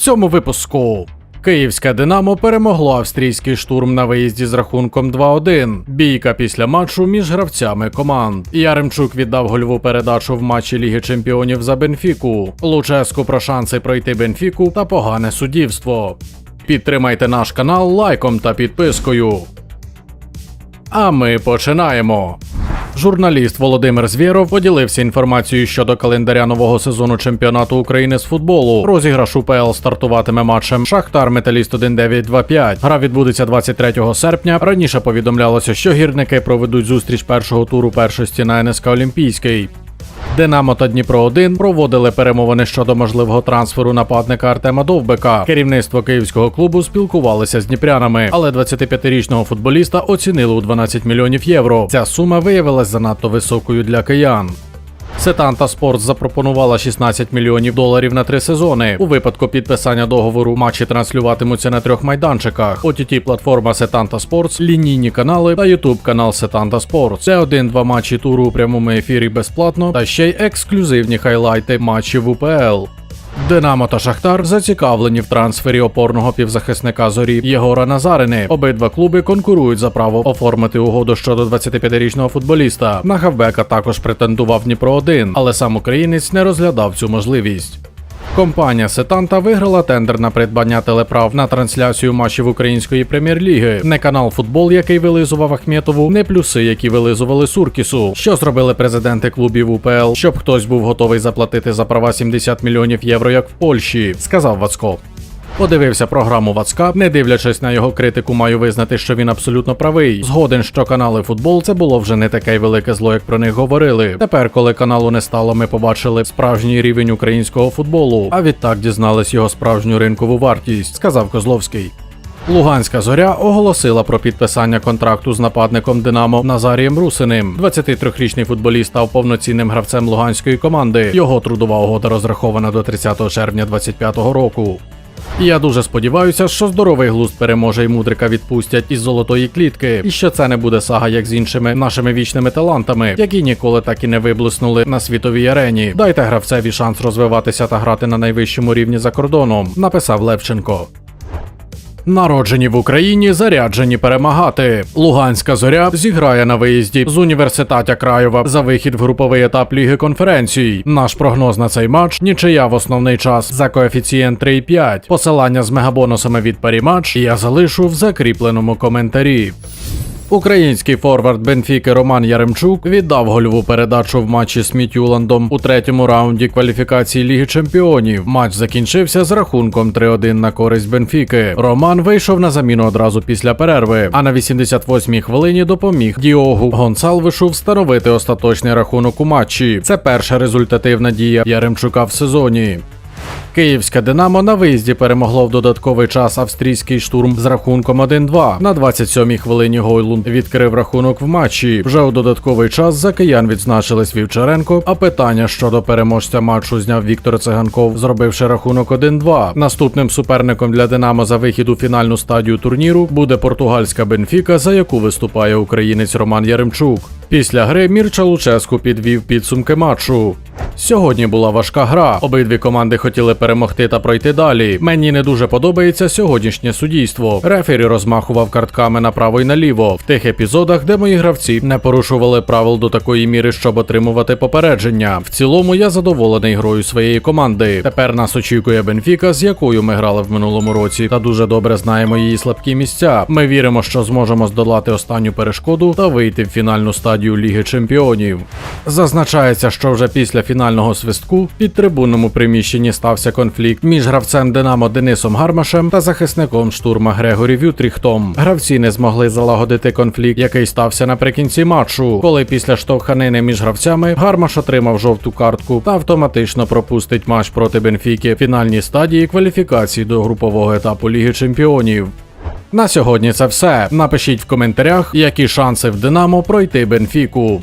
цьому випуску. Київське Динамо перемогло австрійський штурм на виїзді з рахунком 2-1. Бійка після матчу між гравцями команд. Яремчук віддав гольову передачу в матчі Ліги Чемпіонів за Бенфіку. Луческу про шанси пройти Бенфіку та погане суддівство. Підтримайте наш канал лайком та підпискою. А ми починаємо. Журналіст Володимир Звєров поділився інформацією щодо календаря нового сезону чемпіонату України з футболу. Розіграш УПЛ стартуватиме матчем Шахтар Металіст 1925. Гра відбудеться 23 серпня. Раніше повідомлялося, що гірники проведуть зустріч першого туру першості на НСК Олімпійський. Динамо та Дніпро 1 проводили перемовини щодо можливого трансферу нападника Артема Довбека. Керівництво київського клубу спілкувалося з дніпрянами, але 25-річного футболіста оцінили у 12 мільйонів євро. Ця сума виявилась занадто високою для киян. Сетанта Спортс запропонувала 16 мільйонів доларів на три сезони. У випадку підписання договору матчі транслюватимуться на трьох майданчиках: OTT платформа Сетанта Спортс, лінійні канали та YouTube канал Сетанта Спортс. Це один-два матчі туру у прямому ефірі безплатно та ще й ексклюзивні хайлайти матчів УПЛ. Динамо та Шахтар зацікавлені в трансфері опорного півзахисника зорі Єгора Назарини. Обидва клуби конкурують за право оформити угоду щодо 25-річного футболіста. На хавбека також претендував Дніпро 1 але сам українець не розглядав цю можливість. Компанія Сетанта виграла тендер на придбання телеправ на трансляцію матчів української прем'єр-ліги. Не канал футбол, який вилизував Ахметову, не плюси, які вилизували Суркісу. Що зробили президенти клубів УПЛ, щоб хтось був готовий заплатити за права 70 мільйонів євро, як в Польщі, сказав Вацко. Подивився програму Вацка, не дивлячись на його критику, маю визнати, що він абсолютно правий. Згоден, що канали футбол це було вже не таке велике зло, як про них говорили. Тепер, коли каналу не стало, ми побачили справжній рівень українського футболу, а відтак дізнались його справжню ринкову вартість, сказав Козловський. Луганська зоря оголосила про підписання контракту з нападником Динамо Назарієм Русиним. 23-річний футболіст став повноцінним гравцем луганської команди. Його трудова угода розрахована до 30 червня 2025 року. Я дуже сподіваюся, що здоровий глузд переможе і мудрика відпустять із золотої клітки, і що це не буде сага, як з іншими нашими вічними талантами, які ніколи так і не виблиснули на світовій арені. Дайте гравцеві шанс розвиватися та грати на найвищому рівні за кордоном, написав Левченко. Народжені в Україні, заряджені перемагати. Луганська зоря зіграє на виїзді з університатя Краєва за вихід в груповий етап Ліги конференцій. Наш прогноз на цей матч нічия в основний час за коефіцієнт 3,5. Посилання з мегабонусами від паріматч я залишу в закріпленому коментарі. Український форвард Бенфіки Роман Яремчук віддав гольову передачу в матчі з Мітюландом у третьому раунді кваліфікації Ліги Чемпіонів. Матч закінчився з рахунком 3-1 на користь Бенфіки. Роман вийшов на заміну одразу після перерви, а на 88-й хвилині допоміг Діогу Гонсалвишу встановити остаточний рахунок у матчі. Це перша результативна дія Яремчука в сезоні. Київське Динамо на виїзді перемогло в додатковий час австрійський штурм з рахунком 1-2. На 27-й хвилині Гойлунд відкрив рахунок в матчі. Вже у додатковий час за киян відзначились Вівчаренко. А питання щодо переможця матчу зняв Віктор Циганков, зробивши рахунок 1-2. Наступним суперником для Динамо за вихід у фінальну стадію турніру буде португальська Бенфіка, за яку виступає українець Роман Яремчук. Після гри Мірча Луческу підвів підсумки матчу. Сьогодні була важка гра. Обидві команди хотіли перемогти та пройти далі. Мені не дуже подобається сьогоднішнє суддійство. Рефері розмахував картками направо й наліво в тих епізодах, де мої гравці не порушували правил до такої міри, щоб отримувати попередження. В цілому я задоволений грою своєї команди. Тепер нас очікує Бенфіка, з якою ми грали в минулому році, та дуже добре знаємо її слабкі місця. Ми віримо, що зможемо здолати останню перешкоду та вийти в фінальну стадію Ліги Чемпіонів. Зазначається, що вже після фінального свистку під трибунному приміщенні стався конфлікт між гравцем Динамо Денисом Гармашем та захисником штурма Грегорі Вютріхтом. Гравці не змогли залагодити конфлікт, який стався наприкінці матчу, коли після штовханини між гравцями Гармаш отримав жовту картку та автоматично пропустить матч проти Бенфіки в фінальній стадії кваліфікації до групового етапу Ліги Чемпіонів. На сьогодні це все. Напишіть в коментарях, які шанси в Динамо пройти Бенфіку.